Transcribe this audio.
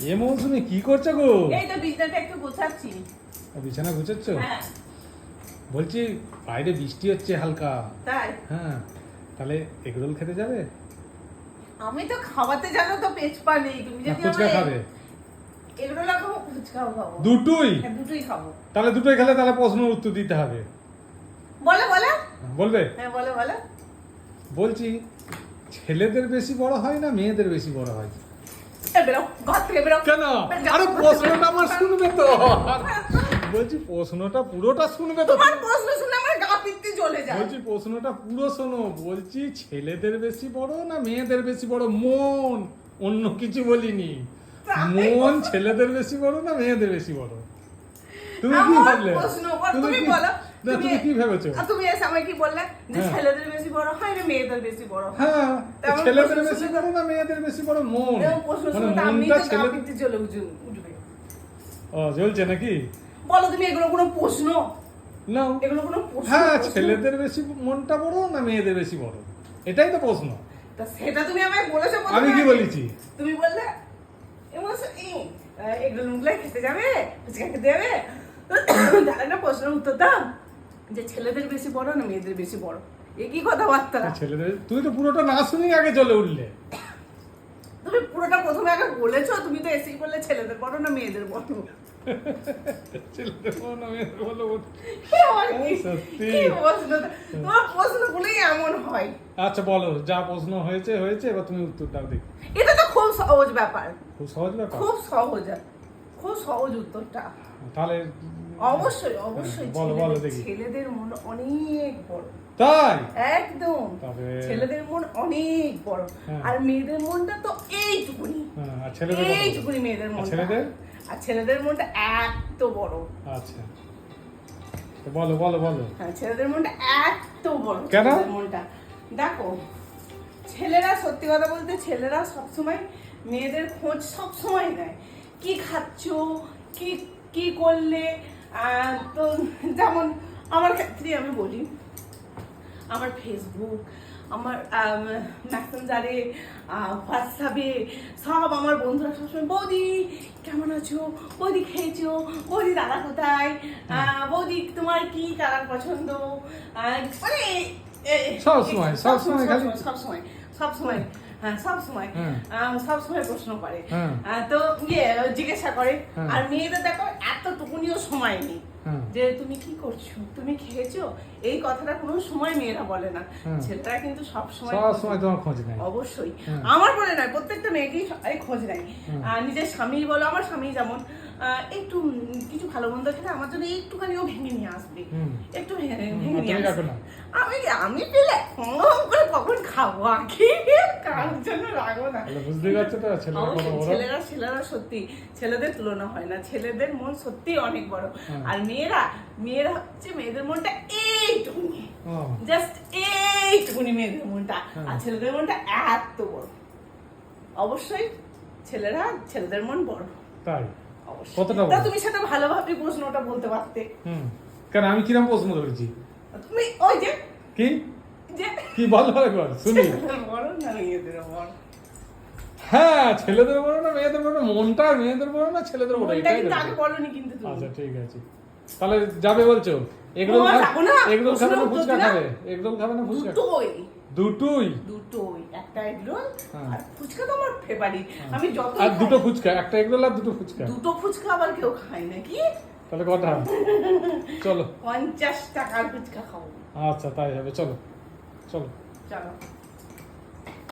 এ মৌসুমি কি করছ গো? এই তো বিছনাটা একটু গোছাচ্ছি। বিছানা গুছাচ্ছ? হ্যাঁ। বলছি বাইরে বৃষ্টি হচ্ছে হালকা। তাই? হ্যাঁ তাহলে এগরোল খেতে যাবে? আমি তো খাওয়াতে জানো তো পেট পা নেই তুমি যদি ফুচকা খাবে? খাব ফুচকাও খাব। দুটোই? হ্যাঁ, দুটোই খাব। তাহলে দুটোই খেলে তাহলে প্রশ্ন উত্তর দিতে হবে। বলো বলো। বলবে? হ্যাঁ বলো বলো। বলছি ছেলেদের বেশি বড় হয় না মেয়েদের বেশি বড় হয়? বেরো ঘর থেকে বেরো কেন? আরে প্রশ্নটা আমার শুনবে তো। বলছি প্রশ্নটা পুরোটা শুনবে তো। তোমার প্রশ্ন শুনে আমার গা পিত্তি জ্বলে যায়। বলছি প্রশ্নটা পুরো শোনো। বলছি ছেলেদের বেশি বড় না মেয়েদের বেশি বড়? মন। অন্য কিছু বলিনি। মন ছেলেদের বেশি বড় না মেয়েদের বেশি বড়? তুমি কি ভাবলে? তুমি বলো, না, তুমি কি ভেবেছো? তুমি এসে কি বললে? যে হ্যাঁ। ছেলেদের বেশি বড় হয় না মেয়েদের বেশি বড় হয়? ছেলেদের বেশি বড় না মেয়েদের বেশি বড়? মন। মানে মনটা ছেলে জ্বলে উঠবে ও জ্বলছে নাকি? বলো তুমি এগুলো কোনো প্রশ্ন? না। এগুলো কোনো প্রশ্ন হ্যাঁ ছেলেদের বেশি মনটা বড় না মেয়েদের বেশি বড়? এটাই তো প্রশ্ন। তা সেটা তুমি আমায় বলেছ আমি কি বলেছি? তুমি বললে এগুলো মুগলাই খেতে যাবে? ফুচকা খেতে যাবে? তাহলে না প্রশ্নের উত্তর দাও। যে ছেলেদের বেশি বড় না মেয়েদের বেশি বড়? এ কি কথাবার্তা? ছেলেদের তুমি তো পুরোটা না শুনেই আগে চলে উঠলে। তুমি পুরোটা প্রথমে আগে বলেছ তুমি তো এসেই বললে ছেলেদের বড় না মেয়েদের বড়? ছেলেদের বড় না মেয়েদের বড় সত্যি। প্রশ্ন? তোমার প্রশ্নগুলোই এমন হয়। আচ্ছা বলো যা প্রশ্ন হয়েছে হয়েছে এবার তুমি দেখো। এটা তো খুব সহজ ব্যাপার। খুব সহজ ব্যাপার? খুব সহজ খুব সহজ উত্তরটা। তাহলে অবশ্যই অবশ্যই বলো, বলো ছেলেদের- দেখি। ছেলেদের মন অনেক বড়। তাই? একদম। ছেলেদের মন অনেক বড়। হ্যাঁ। আর মেয়েদের মনটা তো এইটুকুনি। হ্যাঁ, এইটুকুনি মেয়েদের মনটা। ছেলেদের? আর ছেলেদের মনটা এত বড়। আচ্ছা। বলো বলো বলো। হ্যাঁ ছেলেদের মনটা এত বড় কেন? মনটা। দেখো ছেলেরা সত্যি কথা বলতে ছেলেরা সবসময় মেয়েদের খোঁজ সবসময় নেয় কি খাচ্ছ? কি কি করলে? তো যেমন আমার ক্ষেত্রে আমি বলি আমার ফেসবুক আমার মেসেঞ্জারে হোয়াটসঅ্যাপে সব আমার বন্ধুরা সবসময় বৌদি কেমন আছো? বৌদি খেয়েছো? বৌদি দাদা কোথায়? আহ, বৌদি তোমার কি কালার পছন্দ? মানে সবসময় সবসময় সব সময়, সব সময়। সব সময় সব সময় হ্যাঁ প্রশ্ন করে। তো ইয়ে জিজ্ঞাসা করে। আর মেয়েদের দেখো এতটুকুনিও সময় নেই। যে তুমি কি করছ? তুমি খেয়েছো? এই কথাটা কোনো সময় মেয়েরা বলে না। ছেলেটা ছেলেরা কিন্তু সব সময় সব সময় তোমার খোঁজ নেয়। অবশ্যই। আমার বলে নয় প্রত্যেকটা মেয়েকেই খোঁজ নেয়। আর নিজের স্বামী বলো আমার স্বামী যেমন। একটু কিছু ভালো মন্দ খেলে আমার জন্য একটুখানিও ভেঙে নিয়ে আসবে। একটু ভেঙে ভেঙে নিয়ে আসবে। আমি আমি পেলে করে কখন খাব? আগে কার জন্য রাখব না? বুঝতেই পারছ তো ছেলেরা ছেলেরা সত্যি ছেলেদের তুলনা হয় না। ছেলেদের মন সত্যি অনেক বড়। আর মেয়েরা মেয়েরা হচ্ছে মেয়েদের মনটা এইটুকুনি। জাস্ট এইটুকুনি মেয়েদের মনটা। আর ছেলেদের মনটা এত বড়। অবশ্যই ছেলেরা ছেলেদের মন বড়। তাই? কতটা? তা তুমি সেটা ভালোভাবে প্রশ্নটা বলতে পারতে। হুম। কেন আমি কিরম প্রশ্ন ধরেছি তুমি ওই যে কি? যে কি বলো একবার শুনি। হ্যাঁ ছেলেদের বড় না মেয়েদের বড় মনটা মেয়েদের বড় না ছেলেদের তুমি। আচ্ছা ঠিক আছে। তাহলে যাবে বলছো? এগরোল ও, খাবে না। ফুচকা খাবে? এগরোল খাবে না ফুচকা দুটোই? দুটোই একটা এগরোল হ্যাঁ। আর ফুচকা তো আমার ফেভারিট আমি যত আর দুটো ফুচকা একটা এগরোল আর দুটো ফুচকা। দুটো ফুচকা আবার কেউ খায় নাকি তাহলে কটা? চলো। পঞ্চাশ টাকার ফুচকা খাব। আচ্ছা তাই হবে। চলো। চলো। চলো।